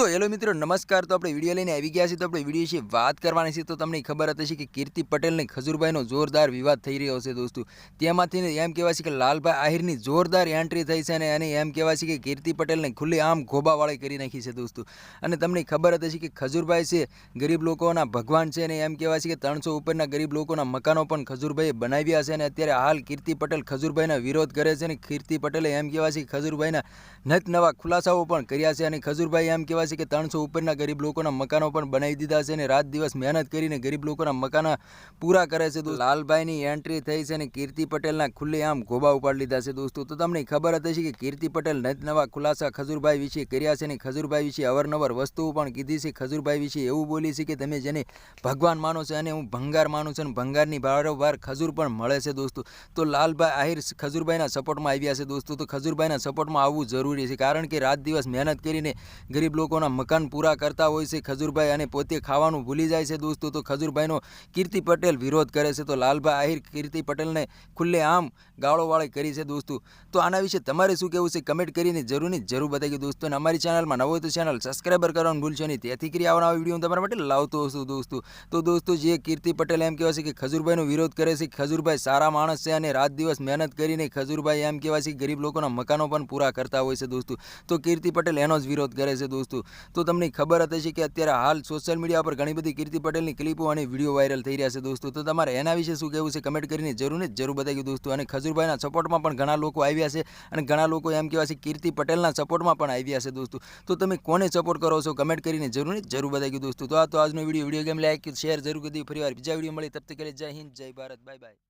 તો હેલો મિત્રો, નમસ્કાર. તો આપણે વીડિયો લઈને આવી ગયા છીએ. તો આપણે વીડિયો વિશે વાત કરવાની છે. તો તમને ખબર હતી કે કીર્તિ પટેલને ખજુરભાઈનો જોરદાર વિવાદ થઈ રહ્યો છે દોસ્તો. તેમાંથી એમ કહેવાય છે કે લાલભાઈ આહિરની જોરદાર એન્ટ્રી થઈ છે અને એને એમ કહેવાય છે કે કીર્તિ પટેલને ખુલ્લી આમ ગોબાવાળી કરી નાખી છે દોસ્તો. અને તમને ખબર હતી કે ખજુરભાઈ છે, ગરીબ લોકોના ભગવાન છે અને એમ કહેવાય છે કે ત્રણસો ઉપરના ગરીબ લોકોના મકાનો પણ ખજુરભાઈએ બનાવ્યા છે અને અત્યારે હાલ કીર્તિ પટેલ ખજુરભાઈના વિરોધ કરે છે અને કીર્તિ પટેલે એમ કહેવાય છે કે ખજુરભાઈના નત નવા ખુલાસાઓ પણ કર્યા છે અને ખજુરભાઈ એમ કહેવાય છે કે ત્રણસો ઉપરના ગરીબ લોકોના મકાનો પણ બનાવી દીધા છે અને રાત દિવસ મહેનત કરીને ગરીબ લોકોના મકાના પૂરા કરે છે. તો લાલભાઈની એન્ટ્રી થઈ છે અને કીર્તિ પટેલના ખુલ્લે આમ ગોબા ઉપાડી લીધા છે. દોસ્તો, તો તમને ખબર હતી કે કીર્તિ પટેલ નવા ખુલાસા ખજૂરભાઈ વિશે કર્યા છે અને ખજૂરભાઈ વિશે અવારનવાર વસ્તુઓ પણ કીધી છે. ખજૂરભાઈ વિશે એવું બોલી છે કે તમે જેને ભગવાન માનો છો અને હું ભંગાર માનું છું અને ભંગારની વારંવાર ખજૂર પણ મળે છે. દોસ્તો, તો લાલભાઈ આહિર ખજુરભાઈના સપોર્ટમાં આવ્યા છે. દોસ્તો, તો ખજુરભાઈના સપોર્ટમાં આવવું જરૂરી છે કારણ કે રાત દિવસ મહેનત કરીને ગરીબ લોકોના મકાન પૂરા કરતા હોય છે ખજૂરભાઈ અને પોતે ખાવાનું ભૂલી જાય છે દોસ્તો. તો ખજૂરભાઈનો કીર્તિ પટેલ વિરોધ કરે છે. તો લાલભાઈ આહિર કીર્તિ પટેલને ખુલ્લે આમ ગાળોવાળી કરી છે દોસ્તો. તો આના વિશે તમારે શું કહેવું છે? કમેન્ટ કરીને જરૂરની જરૂર બતાવી દોસ્તો. અને અમારી ચેનલમાં નવો તો ચેનલ સબસ્ક્રાઈબર કરવાનું ભૂલશો નહીં. તેથી કરી આવવાના વીડિયો હું તમારા માટે લાવતો હશું દોસ્તો. તો દોસ્તો જે કીર્તિ પટેલ એમ કહેવાય છે કે ખજૂરભાઈનો વિરોધ કરે છે, ખજૂરભાઈ સારા માણસ છે અને રાત દિવસ મહેનત કરીને ખજૂરભાઈ એમ કહેવાય છે ગરીબ લોકોના મકાનો પણ પૂરા કરતા હોય છે દોસ્તો. તો કીર્તિ પટેલ એનો જ વિરોધ કરે છે દોસ્તો. તો તમને ખબર હતી કે અત્યારે હાલ સોશિયલ મીડિયા પર ઘણી બધી કીર્તિ પટેલની ક્લિપો અને વીડિયો વાયરલ થઈ રહ્યા છે દોસ્તો. તો તમારે એના વિશે શું કહેવું છે કમેન્ટ કરીને જરૂર ને જરૂર બતાવી દોસ્તો. અને ખજુરભાઈના સપોર્ટમાં પણ ઘણા લોકો આવ્યા છે અને ઘણા લોકો એમ કહેવા છે કીર્તિ પટેલના સપોર્ટમાં પણ આવ્યા છે દોસ્તો. તો તમે કોને સપોર્ટ કરો છો કમેન્ટ કરીને જરૂર ને જરૂર બતાવી દોસ્તો. તો આ તો આજનો video video game like share જરૂર કરી ફરી વાર બીજા વીડિયો મળી તબ તક જય હિન્દ, જય ભારત. Bye bye